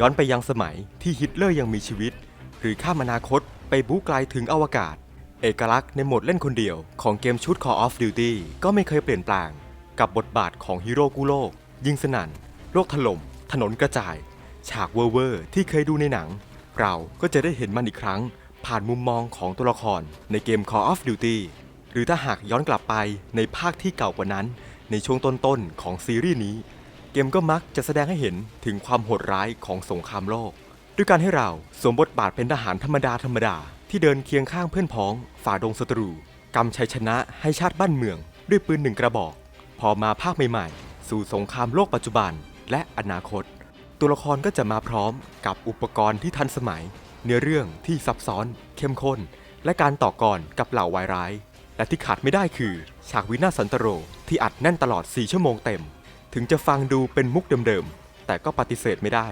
ย้อนไปยังสมัยที่ฮิตเลอร์ยังมีชีวิต หรือข้ามอนาคตไปบู๊ไกลถึงอวกาศ เอกลักษณ์ในโหมดเล่นคนเดียวของเกมชุด Call of Duty ก็ไม่เคยเปลี่ยนแปลง กับบทบาทของฮีโร่กู้โลก ยิงสนั่น โลกถล่ม ถนนกระจาย ฉากเวอร์เวอร์ที่เคยดูในหนัง เราก็จะได้เห็นมันอีกครั้ง ผ่านมุมมองของตัวละครในเกม Call of Duty หรือถ้าหากย้อนกลับไปในภาคที่เก่ากว่านั้น ในช่วงต้นๆของซีรีส์นี้ เกมก็มักจะแสดงให้เห็นถึงความโหดร้ายของสงครามโลก ด้วยการให้เราสวมบทบาทเป็นทหารธรรมดาธรรมดา ที่เดินเคียงข้างเพื่อนพ้อง ฝ่าดงศัตรูกำชัยชนะให้ชาติบ้านเมือง ด้วยปืนหนึ่งกระบอก พอมาภาคใหม่ๆ สู่สงครามโลกปัจจุบัน และอนาคต ตัวละครก็จะมาพร้อมกับอุปกรณ์ที่ทันสมัย เนื้อเรื่องที่ซับซ้อน เข้มข้น และการต่อกรกับเหล่าวายร้าย และที่ขาดไม่ได้คือ ฉากวินาศสันตโรที่อัดแน่นตลอด 4 ชั่วโมงเต็ม ถึงจะฟังดูเป็นมุกเดิมๆ แต่ก็ปฏิเสธไม่ได้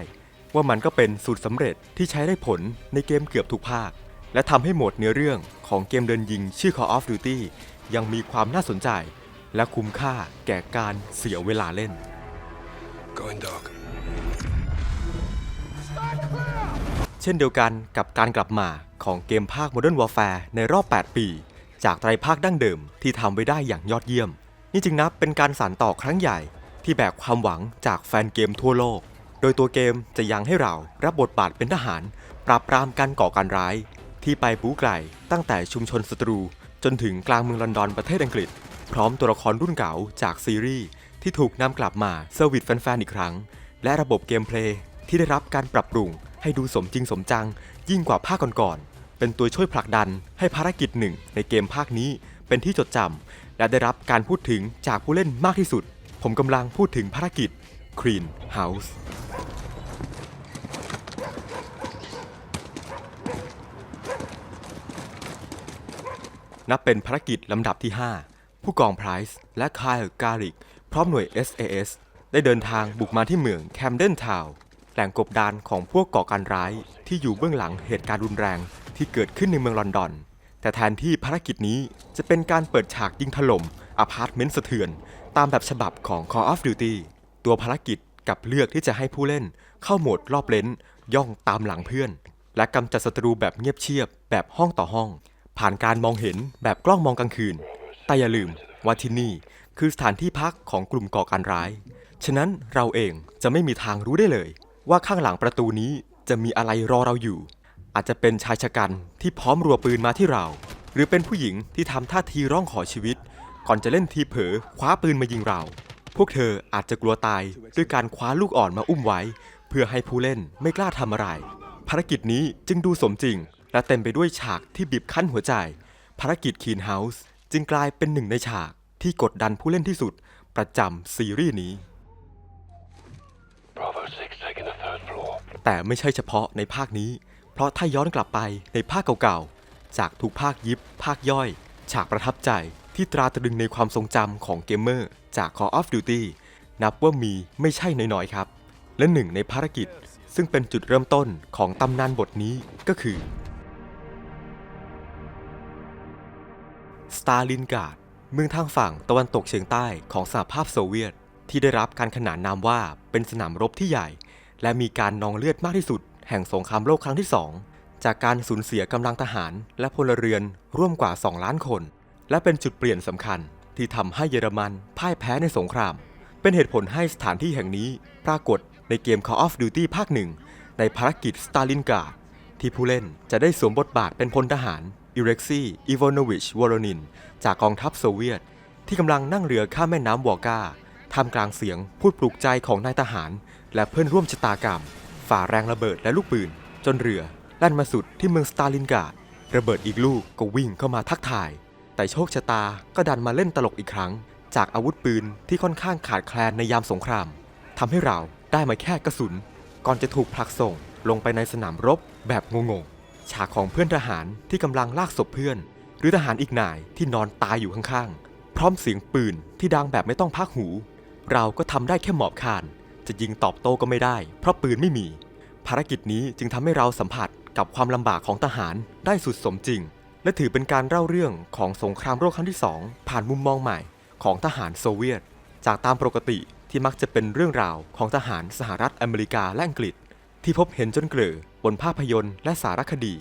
ว่ามันก็เป็นสูตรสำเร็จที่ใช้ได้ผลในเกมเกือบทุกภาค และทำให้โหมดเนื้อเรื่องของเกมเดินยิงชื่อ Call of Duty ยังมีความน่าสนใจ และคุ้มค่าแก่การเสียเวลาเล่น Going dark. เช่นเดียวกันกับการกลับมาของเกมภาค Modern Warfare ในรอบ 8 ปี จากไตรภาคดั้งเดิมที่ทำไว้ได้อย่างยอดเยี่ยม นี่จึงนับเป็นการสานต่อครั้งใหญ่ ที่แบกความหวังจากแฟนเกมทั่วโลก โดยตัวเกมจะยังให้เรารับบทบาทเป็นทหาร ปราบปรามการก่อการร้าย ที่ไปบู๊ไกลตั้งแต่ชุมชนศัตรู จนถึงกลางเมืองลอนดอนประเทศอังกฤษ พร้อมตัวละครรุ่นเก่าจากซีรีส์ที่ถูกนำกลับมาเซอร์วิสแฟนๆอีกครั้ง และระบบเกมเพลย์ที่ได้รับการปรับปรุงให้ดูสมจริงสมจัง ยิ่งกว่าภาคก่อนๆ เป็นตัวช่วยผลักดันให้ภารกิจหนึ่งในเกมภาคนี้เป็นที่จดจำและได้รับการพูดถึงจากผู้เล่นมากที่สุด ผมกำลังพูดถึงภารกิจ Clean House นับเป็นภารกิจลำดับที่ 5 ผู้กองไพรส์และคายการิก พร้อมหน่วย SAS ได้เดินทางบุกมาที่เมืองแคมเดนทาวน์แหล่งกบดานของพวกก่อการร้ายที่อยู่เบื้องหลังเหตุการณ์รุนแรงที่เกิดขึ้นในเมืองลอนดอน แต่แทนที่ภารกิจนี้จะเป็นการเปิดฉากยิงถล่มอพาร์ตเมนต์สะเทือน ตามแบบฉบับของ Call of Duty ตัวภารกิจกับเลือกที่จะให้ผู้เล่น เข้าโหมดรอบเลนย่องตามหลังเพื่อน และกำจัดศัตรูแบบเงียบเชียบ แบบห้องต่อห้อง ผ่านการมองเห็นแบบกล้องมองกลางคืน แต่อย่าลืมว่าที่นี่คือสถานที่พักของกลุ่มก่อการร้าย ฉะนั้นเราเองจะไม่มีทางรู้ได้เลย ว่าข้างหลังประตูนี้จะมีอะไรรอเราอยู่ อาจจะเป็นชายชะกันที่พร้อมรัวปืนมาที่เรา หรือเป็นผู้หญิงที่ทำท่าทีร้องขอชีวิต ก่อนจะเล่นทีเผลอคว้าปืนมายิงเรา พวกเธออาจจะกลัวตายด้วยการคว้าลูกอ่อนมาอุ้มไว้ เพื่อให้ผู้เล่นไม่กล้าทำอะไร ภารกิจนี้จึงดูสมจริง และเต็มไปด้วยฉากที่บีบคั้นหัวใจ ภารกิจคีนเฮาส์จึงกลายเป็นหนึ่งในฉากที่กดดันผู้เล่นที่สุดประจำซีรีส์นี้ Bravo 6 taking the third floor. แต่ไม่ใช่เฉพาะในภาคนี้ เพราะถ้าย้อนกลับไปในภาคเก่าๆ จากทุกภาคยิบ ภาคย่อย ฉากประทับใจ ที่ตราตรึงในความทรงจำของเกมเมอร์จาก Call of Duty นับว่ามีไม่ใช่น้อยๆครับ และหนึ่งในภารกิจซึ่งเป็นจุดเริ่มต้นของตำนานบทนี้ก็คือ สตาลินกาดเมืองทางฝั่งตะวันตกเฉียงใต้ของสหภาพโซเวียต ที่ได้รับการขนานนามว่าเป็นสนามรบที่ใหญ่ และมีการนองเลือดมากที่สุด แห่งสงครามโลกครั้งที่2จากการสูญเสียกำลังทหารและพลเรือนร่วมกว่า 2 ล้านคน และเป็นจุดเปลี่ยนสำคัญที่ทำให้เยอรมันพ่ายแพ้ในสงคราม เป็นเหตุผลให้สถานที่แห่งนี้ปรากฏในเกม Call of Duty ภาคหนึ่งในภารกิจสตาลินการ์ดที่ผู้เล่นจะได้สวมบทบาทเป็นพลทหารอิเร็กซี่อีวอนวิชวอลนิน จากกองทัพโซเวียต ที่กำลังนั่งเรือข้ามแม่น้ำวอร์กาท่ามกลางเสียงพูดปลุกใจของนายทหาร และเพื่อนร่วมชะตากรรม ฝ่าแรงระเบิดและลูกปืน จนเรือแล่นมาสุดที่เมืองสตาลินการ์ดระเบิดอีกลูกก็วิ่งเข้ามาทักทาย แต่โชคชะตาก็ดันมาเล่นตลกอีกครั้ง จากอาวุธปืนที่ค่อนข้างขาดแคลนในยามสงครามทำให้เราได้มาแค่กระสุน ก่อนจะถูกผลักส่งลงไปในสนามรบแบบงงๆ ฉากของเพื่อนทหารที่กำลังลากศพเพื่อน หรือทหารอีกนายที่นอนตายอยู่ข้างๆ พร้อมเสียงปืนที่ดังแบบไม่ต้องพักหู เราก็ทำได้แค่หมอบคาน จะยิงตอบโต้ก็ไม่ได้ เพราะปืนไม่มี ภารกิจนี้จึงทำให้เราสัมผัสกับความลำบากของทหารได้สุดสมจริง และถือเป็นการเล่าเรื่องของสงครามโลกครั้งที่สองผ่านมุมมองใหม่ของทหารโซเวียต จากตามปกติที่มักจะเป็นเรื่องราวของทหารสหรัฐอเมริกาและอังกฤษ ที่พบเห็นจนเกลือบนภาพยนตร์และสารคดี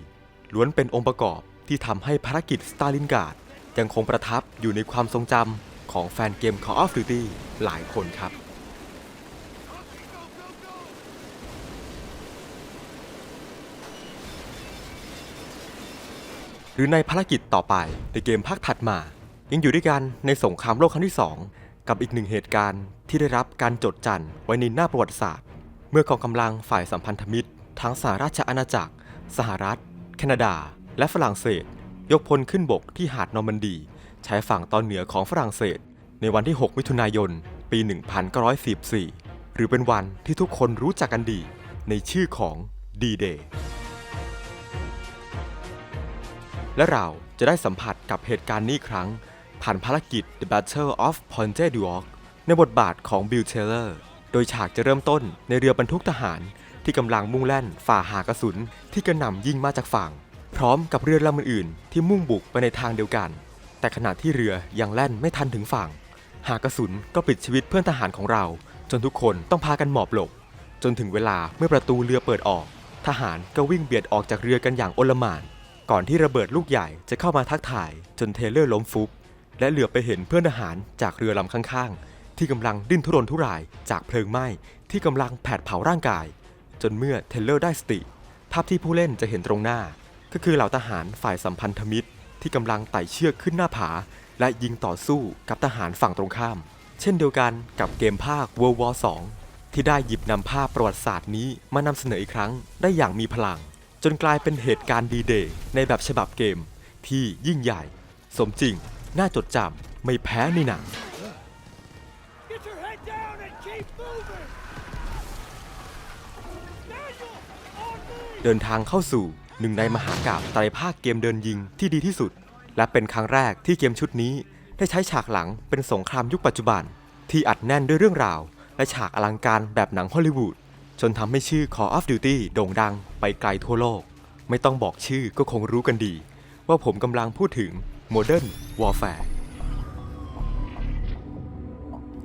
ล้วนเป็นองค์ประกอบที่ทำให้ภารกิจสตาลินการ์ดยังคงประทับอยู่ในความทรงจำของแฟนเกม Call of Duty หลายคนครับ รือในภารกิจต่อไปในเกมภาคถัดมา ยังอยู่ด้วยกันในสงครามโลกครั้งที่ 2 กับอีกหนึ่งเหตุการณ์ที่ได้รับการจดจันไว้ในหน้าประวัติศาสตร์ เมื่อกองกำลังฝ่ายสัมพันธมิตร ทั้งสหราชอาณาจักร สหรัฐ แคนาดา และฝรั่งเศส ยกพลขึ้นบกที่หาดนอร์มันดีใช้ฝั่งตอนเหนือของฝรั่งเศส ในวันที่ 6 มิถุนายน ปี 1944 หรือเป็นวันที่ทุกคนรู้จักกันดี ในชื่อของ D-Day และเราจะได้สัมผัสกับเหตุการณ์นี้ครั้ง ผ่านภารกิจ The Battle of Ponte d u o c ในบทบาทของบิลเทเลอร์โดยฉากจะเริ่มต้นในเรือบรรทุกทหาร ที่กำลังมุ่งแล่นฝ่าหากระสุนที่กระหน่ำยิงมาจากฝั่ง พร้อมกับเรือลำอื่นๆที่มุ่งบุกไปในทางเดียวกัน แต่ขณะที่เรือยังแล่นไม่ทันถึงฝั่ง หากระสุนก็ปิดชีวิตเพื่อนทหารของเรา จนทุกคนต้องพากันหมอบหลบ จนถึงเวลาเมื่อประตูเรือเปิดออก ทหารก็วิ่งเบียดออกจากเรือกันอย่างโอลหม่าน ก่อนที่ระเบิดลูกใหญ่จะเข้ามาทักทายจนเทเลอร์ล้มฟุบและเหลือไปเห็นเพื่อนทหารจากเรือลำข้างๆ ที่กำลังดิ้นทุรนทุรายจากเพลิงไหม้ที่กำลังแผดเผาร่างกาย จนเมื่อเทเลอร์ได้สติ ภาพที่ผู้เล่นจะเห็นตรงหน้า ก็คือเหล่าทหารฝ่ายสัมพันธมิตร ที่กำลังไต่เชือกขึ้นหน้าผา และยิงต่อสู้กับทหารฝั่งตรงข้าม เช่นเดียวกันกับเกมภาค World War 2ที่ได้หยิบนำภาพประวัติศาสตร์นี้มานำเสนออีกครั้งได้อย่างมีพลัง จนกลายเป็นเหตุการณ์ดีเดย์ในแบบฉบับเกมที่ยิ่งใหญ่ สมจริง น่าจดจำไม่แพ้ในหนัง Get your head down and keep moving! Daniel! On me! เดินทางเข้าสู่หนึ่งในมหากาพย์ไตรภาคเกมเดินยิงที่ดีที่สุด และเป็นครั้งแรกที่เกมชุดนี้ ได้ใช้ฉากหลังเป็นสงครามยุคปัจจุบัน ที่อัดแน่นด้วยเรื่องราว และฉากอลังการแบบหนังฮอลลีวูด จนทำให้ชื่อ Call of Duty โด่งดังไปไกลทั่วโลก ไม่ต้องบอกชื่อก็คงรู้กันดี ว่าผมกำลังพูดถึง Modern Warfare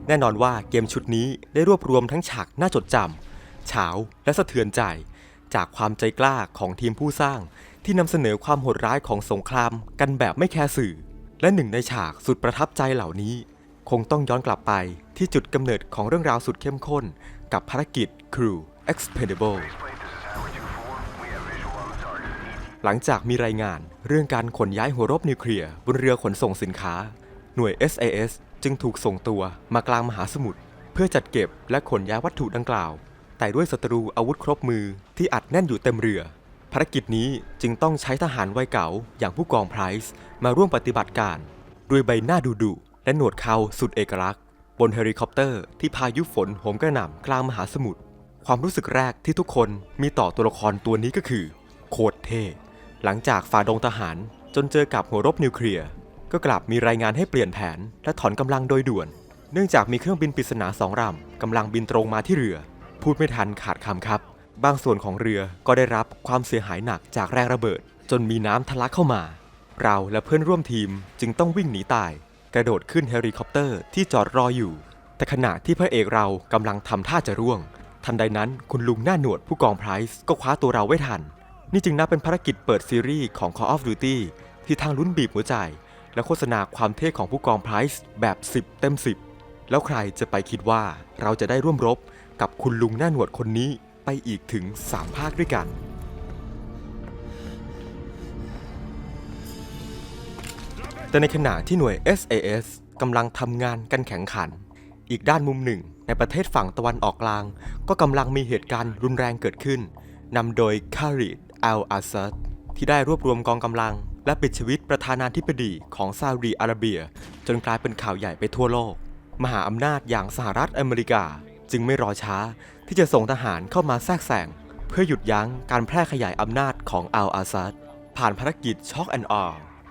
แน่นอนว่าเกมชุดนี้ได้รวบรวมทั้งฉากน่าจดจำเฉาและสะเทือนใจ จากความใจกล้าของทีมผู้สร้าง ที่นำเสนอความโหดร้ายของสงครามกันแบบไม่แคร์สื่อ และหนึ่งในฉากสุดประทับใจเหล่านี้ คงต้องย้อนกลับไปที่จุดกำเนิดของเรื่องราวสุดเข้มข้นกับภารกิจ Crew Expendable หลังจากมีรายงานเรื่องการขนย้ายหัวรบนิวเคลียร์บนเรือขนส่งสินค้า หน่วย SAS จึงถูกส่งตัวมากลางมหาสมุทรเพื่อจัดเก็บและขนย้ายวัตถุดังกล่าว แต่ด้วยศัตรูอาวุธครบมือที่อัดแน่นอยู่เต็มเรือ ภารกิจนี้จึงต้องใช้ทหารวัยเก่าอย่างผู้กองไพรส์มาร่วมปฏิบัติการ ด้วยใบหน้าดุดุและหนวดเขาสุดเอกลักษณ์ บนเฮลิคอปเตอร์ที่พายุฝนโหมกระหน่ำกลางมหาสมุทรความรู้สึกแรกที่ทุกคนมีต่อตัวละครตัวนี้ก็คือ โคตรเท่หลังจากฝ่าดงทหารจนเจอกับหัวรบนิวเคลียร์ก็กลับมีรายงานให้เปลี่ยนแผนและถอนกำลังโดยด่วน เนื่องจากมีเครื่องบินปริศนาสองลำกำลังบินตรงมาที่เรือ พูดไม่ทันขาดคำครับ บางส่วนของเรือก็ได้รับความเสียหายหนักจากแรงระเบิด จนมีน้ำทะลักเข้ามา เราและเพื่อนร่วมทีมจึงต้องวิ่งหนีตาย กระโดดขึ้นเฮลิคอปเตอร์ที่จอดรออยู่ แต่ขณะที่พระเอกเรากำลังทำท่าจะร่วง ทันใดนั้นคุณลุงหน้าหนวดผู้กองไพรส์ก็คว้าตัวเราไว้ทัน นี่จึงนับเป็นภารกิจเปิดซีรีส์ของ Call of Duty ที่ทางลุ้นบีบหัวใจ และโฆษณาความเท่ของผู้กองไพรส์แบบ 10 เต็ม 10 แล้วใครจะไปคิดว่าเราจะได้ร่วมรบกับคุณลุงหน้าหนวดคนนี้ไปอีกถึง 3 ภาคด้วยกัน แต่ในขณะที่หน่วย SAS กำลังทำงานกันแข่งขัน อีกด้านมุมหนึ่ง ในประเทศฝั่งตะวันออกกลาง ก็กำลังมีเหตุการณ์รุนแรงเกิดขึ้นนำโดยคาริดอัลอาซัดที่ได้รวบรวมกองกำลัง และปิดชีวิตประธานาธิบดีของซาอุดีอาระเบีย จนกลายเป็นข่าวใหญ่ไปทั่วโลก มหาอำนาจอย่างสหรัฐอเมริกา จึงไม่รอช้า ที่จะส่งทหารเข้ามาแทรกแซงเพื่อหยุดยั้งการแพร่ขยายอำนาจของอัลอาซัดผ่านภารกิจช็อกแอนด์ออ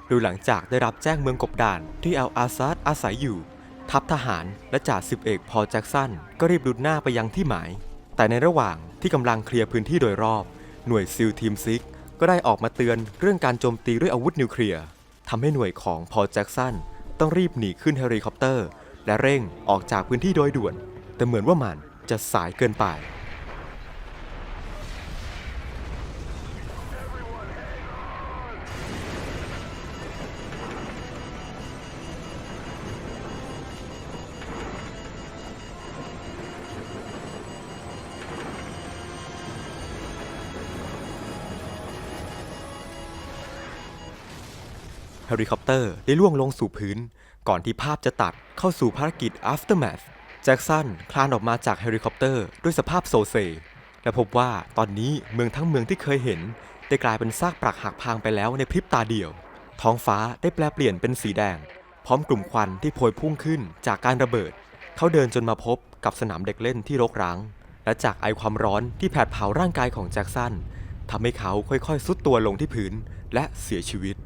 โดยหลังจากได้รับแจ้งเมืองกบดานที่อัลอาซัดอาศัยอยู่ ทัพทหารและจ่าสิบเอกพอแจ็กสันก็รีบรุดหน้าไปยังที่หมาย แต่ในระหว่างที่กำลังเคลียร์พื้นที่โดยรอบ หน่วยซิลทีมซิกก็ได้ออกมาเตือนเรื่องการโจมตีด้วยอาวุธนิวเคลียร์ทำให้หน่วยของพอแจ็กสันต้องรีบหนีขึ้นเฮลิคอปเตอร์ และเร่งออกจากพื้นที่โดยด่วน แต่เหมือนว่ามันจะสายเกินไป เฮลิคอปเตอร์ได้ล่วงลงสู่พื้น ก่อนที่ภาพจะตัดเข้าสู่ภารกิจ Aftermath แจ็คสันคลานออกมาจากเฮลิคอปเตอร์ด้วยสภาพโซเซ และพบว่าตอนนี้เมืองทั้งเมืองที่เคยเห็น ได้กลายเป็นซากปรักหักพังไปแล้วในพริบตาเดียว ท้องฟ้าได้แปลเปลี่ยนเป็นสีแดง พร้อมกลุ่มควันที่โพยพุ่งขึ้นจากการระเบิด เขาเดินจนมาพบกับสนามเด็กเล่นที่รกร้าง และจากไอความร้อนที่แผดเผาร่างกายของแจ็คสันทำให้เขาค่อยๆซุดตัวลงที่พื้นและเสียชีวิต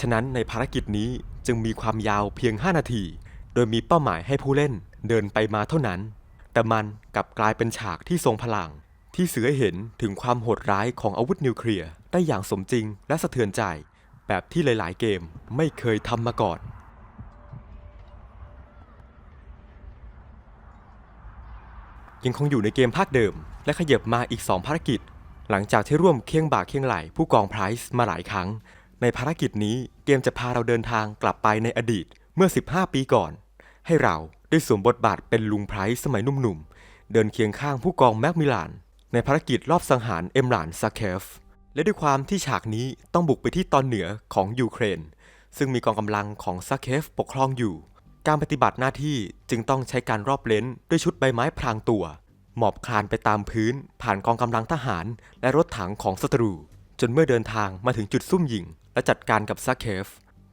ฉะนั้นในภารกิจนี้จึงมีความยาวเพียง 5 นาที โดยมีเป้าหมายให้ผู้เล่นเดินไปมาเท่านั้น แต่มันกลับกลายเป็นฉากที่ทรงพลัง ที่เสื่อเห็นถึงความโหดร้ายของอาวุธนิวเคลียร์ได้อย่างสมจริงและสะเทือนใจ แบบที่หลาย ๆ เกมไม่เคยทำมาก่อนยังคงอยู่ในเกมภาคเดิม และขยับมาอีก 2 ภารกิจ หลังจากที่ร่วมเคียงบ่าเคียงไหลผู้กองไพรส์มาหลายครั้ง ในภารกิจนี้เกมจะพาเราเดินทางกลับไปในอดีตเมื่อ 15 ปีก่อน ให้เราได้สวมบทบาทเป็นลุงไพรส์สมัยหนุ่มๆ เดินเคียงข้างผู้กองแม็กมิลาน ในภารกิจรอบสังหารเอ็มหลานซาเคฟ และด้วยความที่ฉากนี้ต้องบุกไปที่ตอนเหนือของยูเครน ซึ่งมีกองกำลังของซาเคฟปกครองอยู่ การปฏิบัติหน้าที่จึงต้องใช้การรอบเลนด้วยชุดใบไม้พรางตัว หมอบคลานไปตามพื้น ผ่านกองกำลังทหาร และรถถังของศัตรู จนเมื่อเดินทางมาถึงจุดซุ่มยิง และจัดการกับซาเคฟ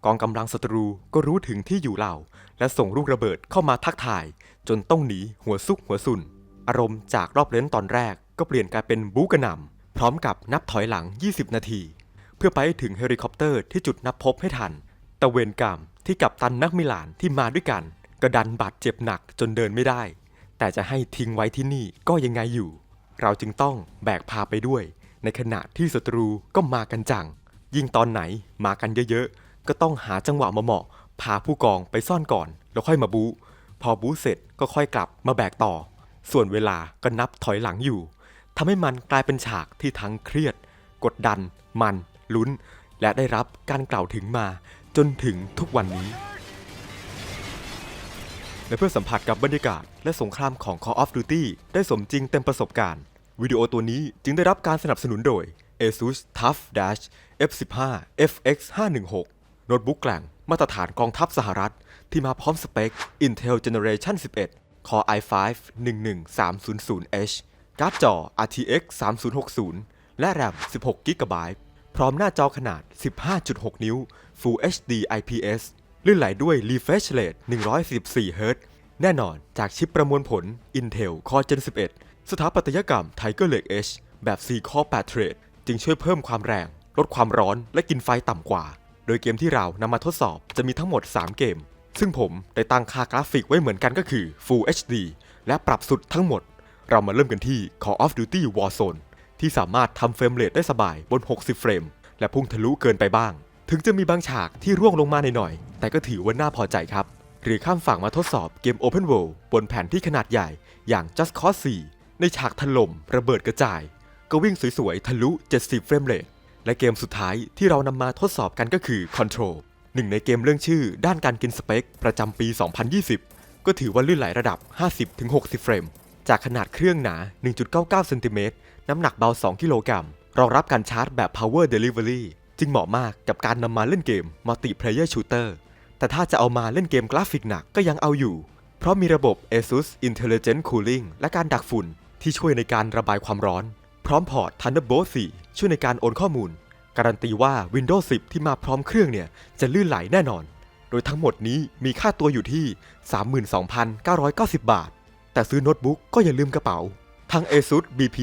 กองกำลังศัตรูก็รู้ถึงที่อยู่เรา และส่งลูกระเบิดเข้ามาทักทาย จนต้องหนีหัวซุกหัวซุน อารมณ์จากรอบเลนตอนแรกก็เปลี่ยนกลายเป็นบู๊กระหน่ำพร้อมกับนับถอยหลัง 20 นาที เพื่อไปถึงเฮลิคอปเตอร์ที่จุดนับพบให้ทันต่เวรกรรมที่กับตันนักมิลานที่มาด้วยกันกระดันบาดเจ็บหนักจนเดินไม่ได้ แต่จะให้ทิ้งไว้ที่นี่ก็ยังไงอยู่ เราจึงต้องแบกพาไปด้วย ในขณะที่ศัตรูก็มากันจัง ยิ่งตอนไหนมากันเยอะๆ ก็ต้องหาจังหวะมาเหมาะ พาผู้กองไปซ่อนก่อน แล้วค่อยมาบู๊พอบู๊เสร็จก็ค่อยกลับมาแบกต่อ ส่วนเวลาก็นับถอยหลังอยู่ทำให้มันกลายเป็นฉากที่ทั้งเครียด กดดัน มันลุ้น และได้รับการกล่าวถึงมาจนถึงทุกวันนี้ และเพื่อสัมผัสกับบรรยากาศ และสงครามของ Call of Duty ได้สมจริงเต็มประสบการณ์ วิดีโอตัวนี้จึงได้รับการสนับสนุนโดย ASUS TUF Dash F15 FX 516โน้ตบุ๊กแกล่งมาตรฐานกองทัพสหรัฐ ที่มาพร้อมสเปค Intel Generation 11 Core i5 11300H การ์ดจอ RTX 3060 และ RAM 16 GB พร้อมหน้าจอขนาด 15.6 นิ้ว Full HD IPS ลื่นไหลด้วย refresh rate 144 Hz แน่นอนจากชิปประมวลผล Intel Core Gen 11 สถาปัตยกรรม Tiger Lake H แบบ 4 Core 8 Thread จึงช่วยเพิ่มความแรง ลดความร้อนและกินไฟต่ำกว่า โดยเกมที่เรานำมาทดสอบจะมีทั้งหมด 3 เกม ซึ่งผมได้ตั้งค่ากราฟิกไว้เหมือนกันก็คือ Full HD และปรับสุดทั้งหมด เรามาเริ่มกันที่ Call of Duty Warzone ที่สามารถทำเฟรมเรทได้สบายบน 60 เฟรม และพุ่งทะลุเกินไปบ้าง ถึงจะมีบางฉากที่ร่วงลงมาหน่อยๆ แต่ก็ถือว่าน่าพอใจครับ หรือข้ามฝั่งมาทดสอบเกม Open World บนแผนที่ขนาดใหญ่อย่าง Just Cause 4 ในฉากถล่มระเบิดกระจาย ก็วิ่งสวยๆ ทะลุ 70 เฟรมเรท และเกมสุดท้ายที่เรานำมาทดสอบกันก็คือ Control หนึ่งในเกมเรื่องชื่อด้านการกินสเปค ประจำปี 2020 ก็ถือว่าลื่นไหลระดับ 50-60 เฟรม จากขนาดเครื่องหนา 1.99 เซนติเมตร น้ำหนักเบา 2 กิโลกรัม รองรับการชาร์จแบบ Power Delivery จึงเหมาะมากกับการนำมาเล่นเกม Multiplayer Shooter แต่ถ้าจะเอามาเล่นเกมกราฟิกหนักก็ยังเอาอยู่ เพราะมีระบบ ASUS Intelligent Cooling และการดักฝุ่นที่ช่วยในการระบายความร้อน พร้อมพอร์ต Thunderbolt 4 ช่วยในการโอนข้อมูล การันตีว่า Windows 10 ที่มาพร้อมเครื่องเนี่ย จะลื่นไหลแน่นอน โดยทั้งหมดนี้มีค่าตัวอยู่ที่ 32,990 บาท แต่ซื้อโน้ตบุ๊กก็อย่าลืมกระเป๋า ทั้ง ASUS BP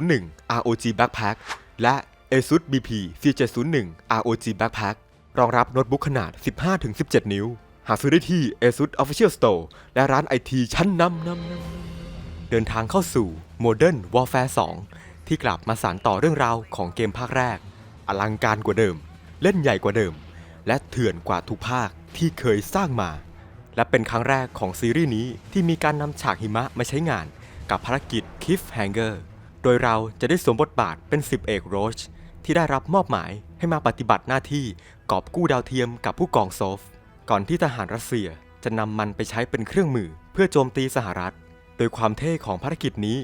2701 ROG Backpack และ ASUS BP C701 ROG Backpack รองรับโน้ตบุ๊กขนาด 15-17 นิ้ว หาซื้อได้ที่ ASUS Official Store และร้านไอทีชั้นนำนำนำเดินทางเข้าสู่ Modern Warfare 2 ที่กลับมาสานต่อเรื่องราวของเกมภาคแรก อลังการกว่าเดิม เล่นใหญ่กว่าเดิม และเถื่อนกว่าทุกภาคที่เคยสร้างมา และเป็นครั้งแรกของซีรีส์นี้ที่มีการนำฉากหิมะมาใช้งาน กับภารกิจ Cliffhanger โดยเราจะได้สวมบทบาทเป็นสิบเอกโรชที่ได้รับมอบหมายให้มาปฏิบัติหน้าที่กอบกู้ดาวเทียมกับผู้กองโซฟ ก่อนที่ทหารรัสเซียจะนำมันไปใช้เป็นเครื่องมือเพื่อโจมตีสหรัฐ โดยความเท่ของภารกิจนี้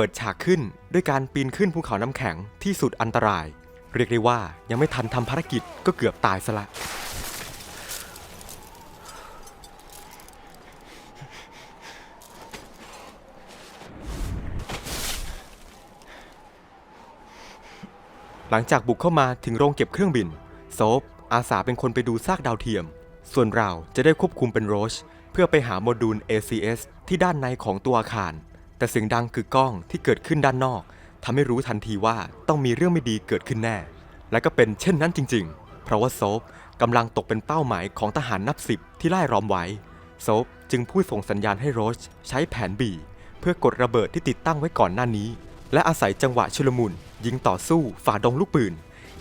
เปิดฉากขึ้นด้วยการปีนขึ้นภูเขาน้ำแข็งที่สุดอันตราย เรียกได้ว่ายังไม่ทันทำภารกิจก็เกือบตายซะละ หลังจากบุกเข้ามาถึงโรงเก็บเครื่องบิน โซฟอาสาเป็นคนไปดูซากดาวเทียม ส่วนเราจะได้ควบคุมเป็นโรช เพื่อไปหาโมดูล ACS ที่ด้านในของตัวอาคาร แต่เสียงดังคือกล้องที่เกิดขึ้นด้านนอกทำให้รู้ทันทีว่าต้องมีเรื่องไม่ดีเกิดขึ้นแน่ และก็เป็นเช่นนั้นจริง ๆ เพราะว่าโซฟกำลังตกเป็นเป้าหมายของทหารนับสิบที่ไล่ล้อมไว้โซฟจึงพูดส่งสัญญาณให้โรชใช้แผนบีเพื่อกดระเบิดที่ติดตั้งไว้ก่อนหน้านี้ และอาศัยจังหวะชุลมุน ยิงต่อสู้ฝ่าดงลูกปืน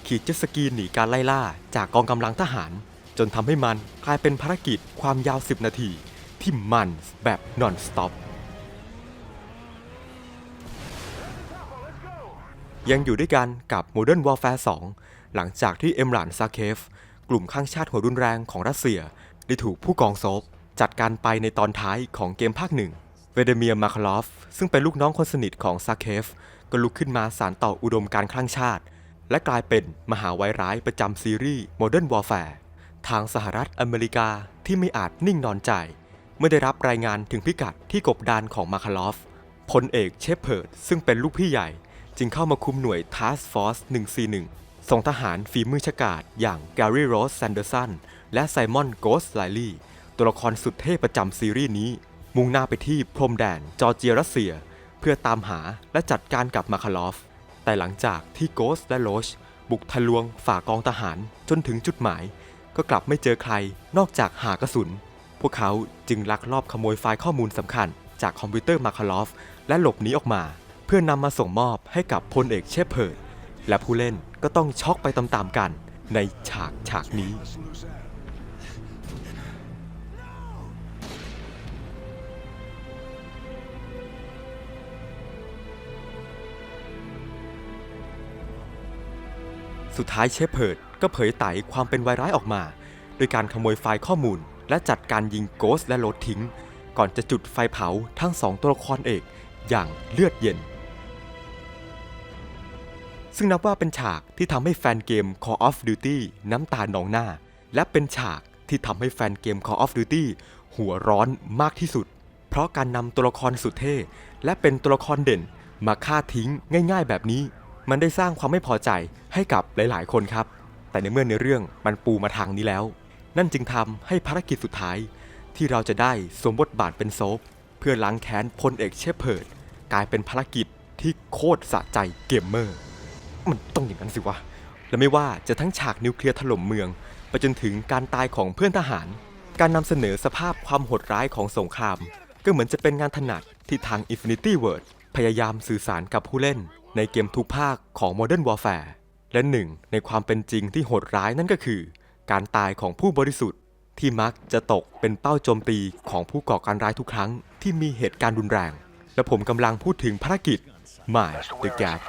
ขี่เจ็ตสกีหนีการไล่ล่าจากกองกำลังทหาร จนทำให้มันกลายเป็นภารกิจความยาว 10 นาที ที่มันแบบนอนสต็อป ยังอยู่ด้วยกันกับ Modern Warfare 2 หลังจากที่เอมรานซาเคฟ กลุ่มข้างชาติหัวรุนแรงของรัสเซีย ได้ถูกผู้กองโซฟจัดการไปในตอนท้ายของเกมภาคหนึ่ง เวเดเมียร์มาคาลอฟ ซึ่งเป็นลูกน้องคนสนิทของซาเคฟ ก็ลุกขึ้นมาสานต่ออุดมการคลั่งชาติ และกลายเป็นมหาไวร้ายประจำซีรีส์ Modern Warfare ทางสหรัฐอเมริกาที่ไม่อาจนิ่งนอนใจ เมื่อได้รับรายงานถึงพิกัดที่กบดานของมาคาลอฟพลเอกเชฟเพิร์ดซึ่งเป็นลูกพี่ใหญ่ จึงเข้ามาคุมหน่วย Task Force 141 ส่งทหารฝีมือฉกาจอย่างแกรี่โรสแซนเดอร์สันและไซมอนโกสไลลี่ตัวละครสุดเท่ประจำซีรีส์นี้ มุ่งหน้าไปที่พรมแดนจอร์เจียรัสเซีย เพื่อตามหาและจัดการกับมาคาลอฟ แต่หลังจากที่โกสและโรชบุกทะลวงฝ่ากองทหารจนถึงจุดหมาย ก็กลับไม่เจอใครนอกจากหากระสุน พวกเขาจึงลักลอบขโมยไฟล์ข้อมูลสำคัญ จากคอมพิวเตอร์มาคาลอฟ และหลบหนีออกมา เพื่อนำมาส่งมอบให้กับพลเอกเชฟเพิร์ดและผู้เล่นก็ต้องช็อกไปตามๆกันในฉากฉากนี้ สุดท้ายเชฟเพิร์ดก็เผยไตความเป็นวายร้ายออกมา โดยการขโมยไฟล์ข้อมูล และจัดการยิงโกสและโรดทิ้ง ก่อนจะจุดไฟเผาทั้งสองตัวละครเอกอย่างเลือดเย็น ซึ่งนับว่าเป็นฉากที่ทำให้แฟนเกม Call of Duty น้ำตาหนองหน้า และเป็นฉากที่ทำให้แฟนเกม Call of Duty หัวร้อนมากที่สุด เพราะการนำตัวละครสุดเท่ และเป็นตัวละครเด่นมาฆ่าทิ้งง่าย ๆ แบบนี้ มันได้สร้างความไม่พอใจให้กับหลาย ๆ คนครับ แต่ในเมื่อในเรื่องมันปูมาทางนี้แล้ว นั่นจึงทำให้ภารกิจสุดท้าย ที่เราจะได้สวมบทบาทเป็นโซฟเพื่อล้างแค้นพลเอกเชฟเพิร์ดกลายเป็นภารกิจที่โคตรสะใจเกมเมอร์ มันต้องอย่างนั้นสิวะ และไม่ว่าจะทั้งฉากนิวเคลียร์ถล่มเมืองไปจนถึงการตายของเพื่อนทหาร การนำเสนอสภาพความโหดร้ายของสงคราม ก็เหมือนจะเป็นงานถนัดที่ทาง Infinity Word พยายามสื่อสารกับผู้เล่น ในเกมทุกภาคของ Modern Warfare และหนึ่งในความเป็นจริงที่โหดร้ายนั่นก็คือ การตายของผู้บริสุทธิ์ ที่มักจะตกเป็นเป้าโจมตีของผู้ก่อการร้ายทุกครั้งที่มีเหตุการณ์รุนแรง และผมกำลังพูดถึงภารกิจ My the Gap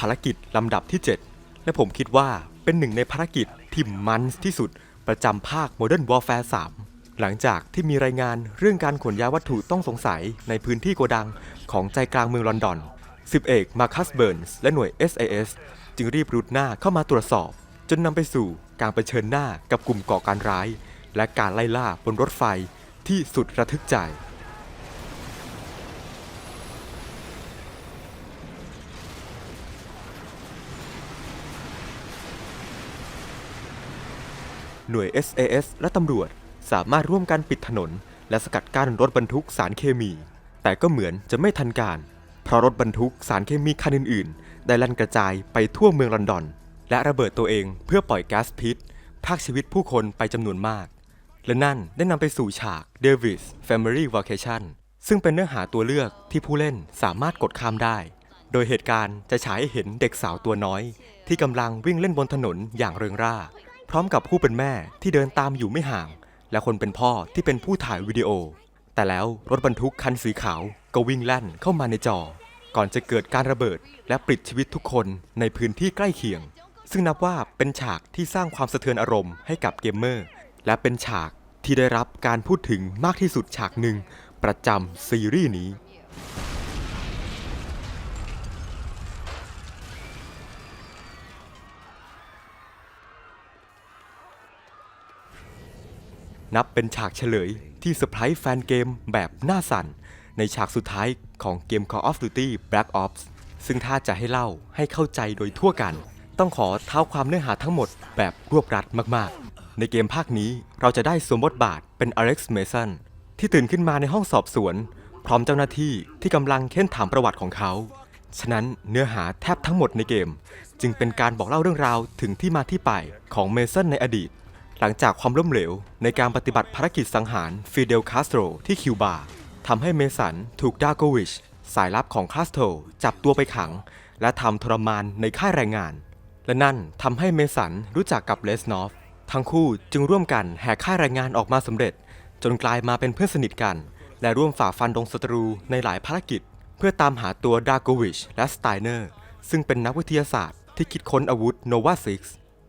ภารกิจลำดับที่ 7 และผมคิดว่าเป็นหนึ่งในภารกิจที่มันที่สุดประจำภาค Modern Warfare 3 หลังจากที่มีรายงานเรื่องการขนย้ายวัตถุต้องสงสัยในพื้นที่โกดังของใจกลางเมืองลอนดอนสิบเอกมาคัสเบิร์นส์และหน่วย SAS จึงรีบรุดหน้าเข้ามาตรวจสอบ จนนำไปสู่การเผชิญหน้ากับกลุ่มก่อการร้าย และการไล่ล่าบนรถไฟที่สุดระทึกใจ หน่วย SAS และตำรวจสามารถร่วมกันปิดถนน และสกัดกั้นรถบรรทุกสารเคมี แต่ก็เหมือนจะไม่ทันการ เพราะรถบรรทุกสารเคมีคันอื่นๆ ได้ลั่นกระจายไปทั่วเมืองลอนดอน และระเบิดตัวเองเพื่อปล่อยก๊าซพิษพากชีวิตผู้คนไปจำนวนมาก และนั่นได้นำไปสู่ฉาก Davis Family Vacation ซึ่งเป็นเนื้อหาตัวเลือกที่ผู้เล่นสามารถกดข้ามได้ โดยเหตุการณ์จะฉายให้เห็นเด็กสาวตัวน้อย ที่กำลังวิ่งเล่นบนถนนอย่างเริงร่า พร้อมกับผู้เป็นแม่ที่เดินตามอยู่ไม่ห่าง และคนเป็นพ่อที่เป็นผู้ถ่ายวิดีโอ แต่แล้วรถบรรทุกคันสีขาวก็วิ่งแล่นเข้ามาในจอ ก่อนจะเกิดการระเบิดและปลิดชีวิตทุกคนในพื้นที่ใกล้เคียง ซึ่งนับว่าเป็นฉากที่สร้างความสะเทือนอารมณ์ให้กับเกมเมอร์ และเป็นฉากที่ได้รับการพูดถึงมากที่สุดฉากหนึ่งประจำซีรีส์นี้ นับเป็นฉากเฉลยที่เซอร์ไพรส์แฟนเกมแบบน้าสั่น ในฉากสุดท้ายของเกม Call of Duty Black Ops ซึ่งถ้าจะให้เล่าให้เข้าใจโดยทั่วกัน ต้องขอเท้าความเนื้อหาทั้งหมดแบบรวบรัดมากๆ ในเกมภาคนี้เราจะได้สวมบทบาทเป็นอเล็กซ์เมสันที่ตื่นขึ้นมาในห้องสอบสวน พร้อมเจ้าหน้าที่ที่กำลังเค้นถามประวัติของเขา ฉะนั้นเนื้อหาแทบทั้งหมดในเกม จึงเป็นการบอกเล่าเรื่องราวถึงที่มาที่ไปของเมสันในอดีต หลังจากความล้มเหลว ในการปฏิบัติภารกิจสังหารฟิเดลคาสโตรที่คิวบาทำให้เมสันถูกดาโกวิช สายลับของคาสโตรจับตัวไปขัง และทำทรมานในค่ายแรงงาน และนั่นทำให้เมสันรู้จักกับเลสนอฟ ทั้งคู่จึงร่วมกันแหกค่ายแรงงานออกมาสำเร็จ จนกลายมาเป็นเพื่อนสนิทกัน และร่วมฝ่าฟันดงศัตรูในหลายภารกิจ เพื่อตามหาตัวดาโกวิชและสไตเนอร์ซึ่งเป็นนักวิทยาศาสตร์ที่คิดค้นอาวุธโนวาซิก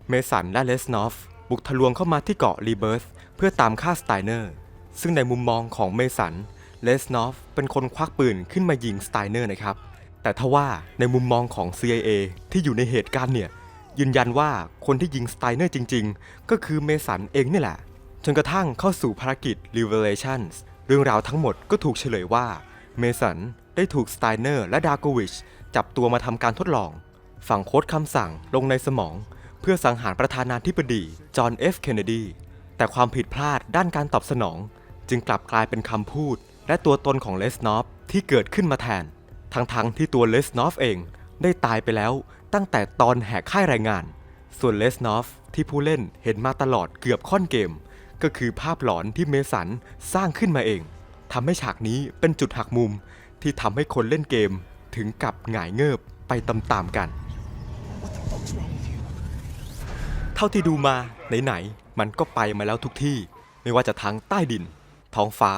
เมสันและเลสนอฟ บุกทะลวงเข้ามาที่เกาะรีเบิร์ธเพื่อตามฆ่าสไตเนอร์ ซึ่งในมุมมองของเมสันเลสนอฟเป็นคนควักปืนขึ้นมายิงสไตเนอร์นะครับ แต่ทว่าในมุมมองของ CIA ที่อยู่ในเหตุการณ์เนี่ย ยืนยันว่าคนที่ยิงสไตเนอร์จริง ๆ ก็คือเมสันเองนี่แหละ จนกระทั่งเข้าสู่ภารกิจ Revelations เรื่องราวทั้งหมดก็ถูกเฉลยว่าเมสันได้ถูกสไตเนอร์และดาโกวิชจับตัวมาทำการทดลอง ฝังโค้ดคำสั่งลงในสมอง เพื่อสังหารประธานาธิบดี จอห์นเอฟเคนเนดี แต่ความผิดพลาดด้านการตอบสนอง จึงกลับกลายเป็นคำพูด และตัวตนของเลสนอฟที่เกิดขึ้นมาแทน ทั้งๆที่ตัวเลสนอฟเองได้ตายไปแล้วตั้งแต่ตอนแหกค่ายแรงงาน ส่วนเลสนอฟที่ผู้เล่นเห็นมาตลอดเกือบค่อนเกม ก็คือภาพหลอนที่เมสันสร้างขึ้นมาเองทำให้ฉากนี้เป็นจุดหักมุมที่ทำให้คนเล่นเกมถึงกับหงายเงิบไปตามๆกัน ท่าที่ดูมาไหนๆมันก็ไปมาแล้วทุกที่ ไม่ว่าจะทั้งใต้ดิน ท้องฟ้า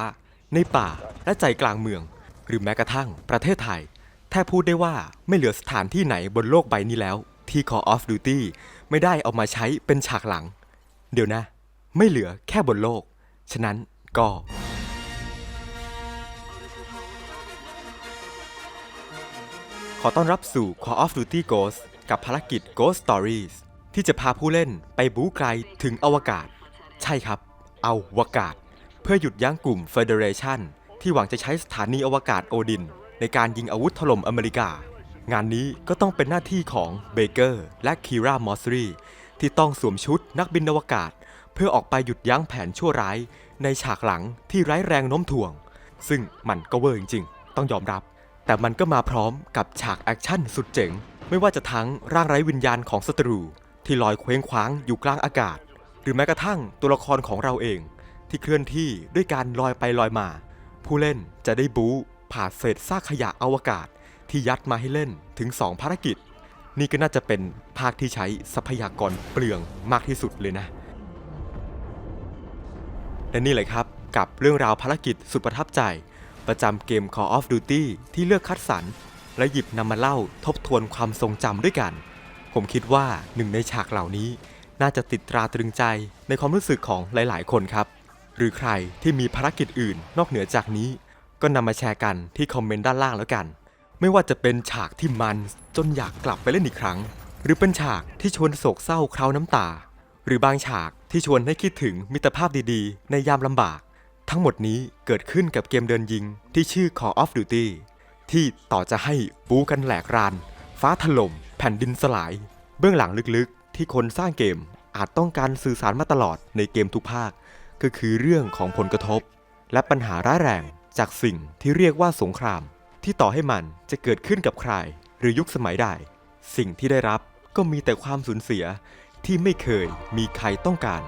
ในป่าและใจกลางเมือง หรือแม้กระทั่งประเทศไทย แทบพูดได้ว่าไม่เหลือสถานที่ไหนบนโลกใบนี้แล้ว ที่ Call of Duty ไม่ได้เอามาใช้เป็นฉากหลัง เดี๋ยวนะ ไม่เหลือแค่บนโลก ฉะนั้นก็ขอต้อนรับสู่ Call of Duty Ghost กับภารกิจ Ghost Stories ที่จะพาผู้เล่นไปบู๊ไกลถึงอวกาศ ใช่ครับ เอาวกาศ เพื่อหยุดยั้งกลุ่ม Federation ที่หวังจะใช้สถานีอวกาศโอดิน ในการยิงอาวุธถล่มอเมริกา งานนี้ก็ต้องเป็นหน้าที่ของเบเกอร์และคีรามอสรีที่ต้องสวมชุดนักบินอวกาศ เพื่อออกไปหยุดยั้งแผนชั่วร้าย ในฉากหลังที่ร้ายแรงโน้มถ่วง ซึ่งมันก็เวอร์จริงๆ ต้องยอมรับ แต่มันก็มาพร้อมกับฉากแอคชั่นสุดเจ๋ง ไม่ว่าจะทั้งร่างไร้วิญญาณของศัตรู ที่ลอยเคว้งคว้างอยู่กลางอากาศ หรือแม้กระทั่งตัวละครของเราเอง ที่เคลื่อนที่ด้วยการลอยไปลอยมา ผู้เล่นจะได้บู๊ผ่าเศษซากขยะอวกาศ ที่ยัดมาให้เล่นถึง 2 ภารกิจ นี่ก็น่าจะเป็นภาคที่ใช้ทรัพยากรเปลืองมากที่สุดเลยนะและนี่เลยครับกับเรื่องราวภารกิจสุดประทับใจ ประจำเกม Call of Duty ที่เลือกคัดสรร และหยิบนำมาเล่าทบทวนความทรงจำด้วยกัน ผมคิดว่าหนึ่งในฉากเหล่านี้ น่าจะติดตราตรึงใจในความรู้สึกของหลาย ๆ คนครับ หรือใครที่มีภารกิจอื่นนอกเหนือจากนี้ ก็นำมาแชร์กันที่คอมเมนต์ด้านล่างแล้วกัน ไม่ว่าจะเป็นฉากที่มันจนอยากกลับไปเล่นอีกครั้ง หรือเป็นฉากที่ชวนโศกเศร้าเคล้าน้ำตา หรือบางฉากที่ชวนให้คิดถึงมิตรภาพดี ๆ ในยามลำบาก ทั้งหมดนี้เกิดขึ้นกับเกมเดินยิงที่ชื่อ Call of Duty ที่ต่อจะให้ปูกันแหลกราน ฟ้าถล่ม ผ่นดินสลาย เบื้องหลังลึกๆ ที่คนสร้างเกมอาจต้องการสื่อสารมาตลอดในเกมทุกภาค ก็คือเรื่องของผลกระทบ และปัญหาร้ายแรงจากสิ่งที่เรียกว่าสงคราม ที่ต่อให้มันจะเกิดขึ้นกับใคร หรือยุคสมัยใดสิ่งที่ได้รับก็มีแต่ความสูญเสียที่ไม่เคยมีใครต้องการ